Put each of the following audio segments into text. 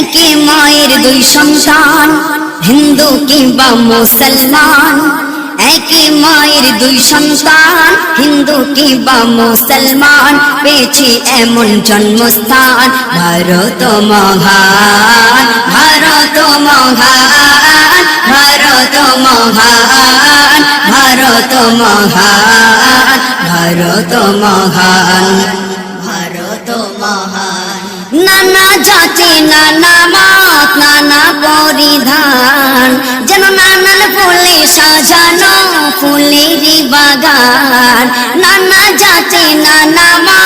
একে মায়ের দুই সন্তান? হিন্দু কিংবা মুসলমান? একে মায়ের দুই সন্তান, হিন্দু কিংবা মুসলমান? পেয়েছি এমন জন্মস্থান। ভারত মহান ভারত মহান ভারত মহান ভারত মহান ভারত মহান। চেনা নামাত নানা পরিধান। যেন নানান ফুলে সাজানো ফুলের বাগান। নানা যাচে নানা মা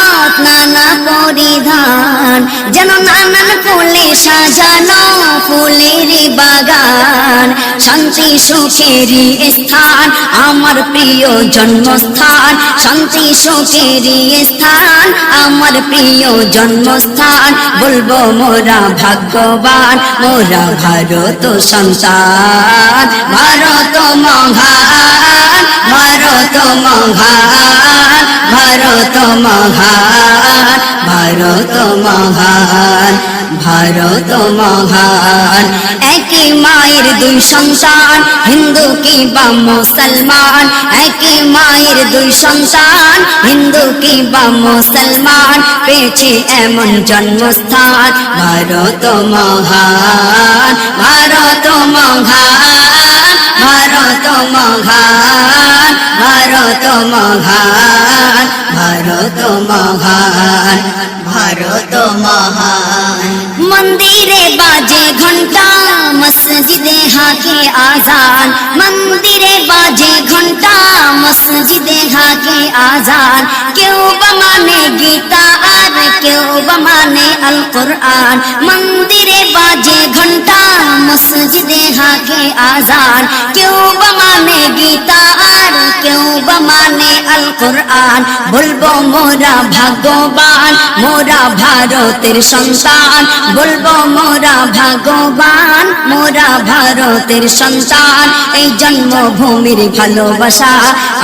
নানা পরিধান, যেন নানান ফুলে সাজানো ফুলেরই বাগান। শান্তি সুখেরই স্থান, আমার প্রিয় জন্মস্থান। শান্তি সুখেরই স্থান, আমার প্রিয় জন্মস্থান। বলব মোরা ভাগ্যবান, মোরা ভারত সন্তান। ভারত মহান ভারত মহান। ভারত মহান ভারত মহান ভারত মহান। একই মায়ের দুই সন্তান, হিন্দু কিংবা মুসলমান? একই মায়ের দুই সন্তান, হিন্দু কিংবা মুসলমান? পেয়েছে এমন জন্মস্থান, ভারত মহান ভারত মহান ভারত মহান ভারত মহান। ভারত মহান ভারত মহান মন্দিরে বাজে ঘন্টা মসজিদে হাকে আজান মন্দিরে বাজে ঘন্টা মসজিদে হাকে আজান কেউ বা মানে গীতা আর কেউ বা মানে আল কোরআন মন্দিরে বাজে ঘন্টা মসজিদে হাকে আজান কেউ বা মানে গীতা আর কেউ বা মানে আল কোরআন বলব মোরা ভাগ্যবান, মোরা ভারতের সন্তান। বলব মোরা ভাগ্যবান, মোরা ভারতের সন্তান। এই জন্মভূমির ভালোবাসা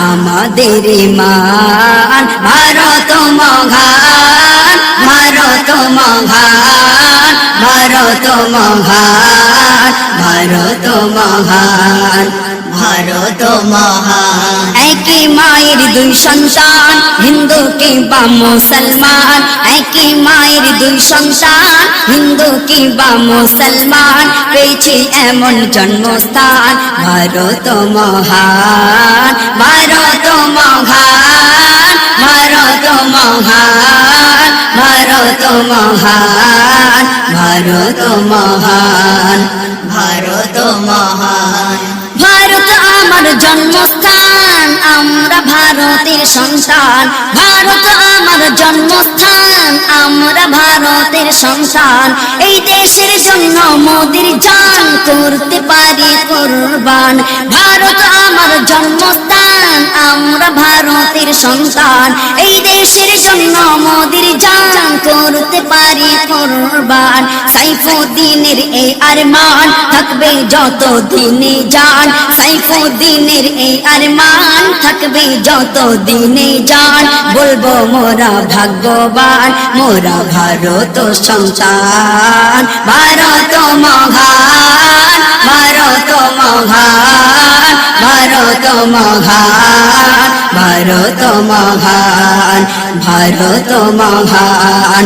আমাদের মান। ভারত মহান ভারত মহান ভারত মহান ভারত মহান ভারত মহান। একই মায়ের দুই সন্তান, হিন্দু কিংবা মুসলমান? একই মায়ের দুই সন্তান, হিন্দু কিংবা মুসলমান? পেয়েছি এমন জন্মস্থান, ভারত মহান ভারত মহান ভারত মহান ভারত মহান ভারত মহান ভারত মহান। ভারত আমার জন্মস্থান আমরা ভারতের সন্তান। ভারত আমার জন্মস্থান, আমরা ভারতের সন্তান। এই দেশের জন্য মোদির জান করতে পারি কোরবান। ভারত আমার জন্মস্থান, আমরা ভারতের সন্তান। এই দেশের জন্য মোদির জান করতে পারি কোরবান। সাইফুদ্দিনের এই আরমান থাকবে যত দিনে যান সাইফুদ্দিনের এই আরমান। থাকবে যত দিনে যান বলব মোরা ভাগ্যবান, মোরা ভারত সন্তান। ভারত মহান ভারত মহান। ভারত মহান ভারত মহান ভারত মহান।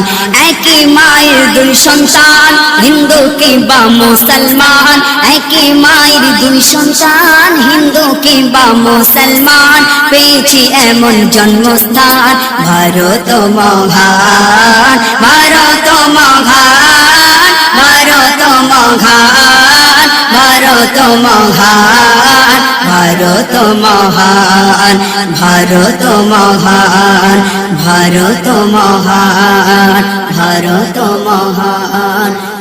একই মায়ের দুই সন্তান, হিন্দু কিংবা মুসলমান। একই মায়ের দুই সন্তান, হিন্দু কিংবা মুসলমান। পেয়েছি এমন জন্মস্থান, ভারত মহান ভারত মহান ভারত মহান। ভারত মহান ভারত মহান ভারত মহান ভারত মহান ভারত মহান।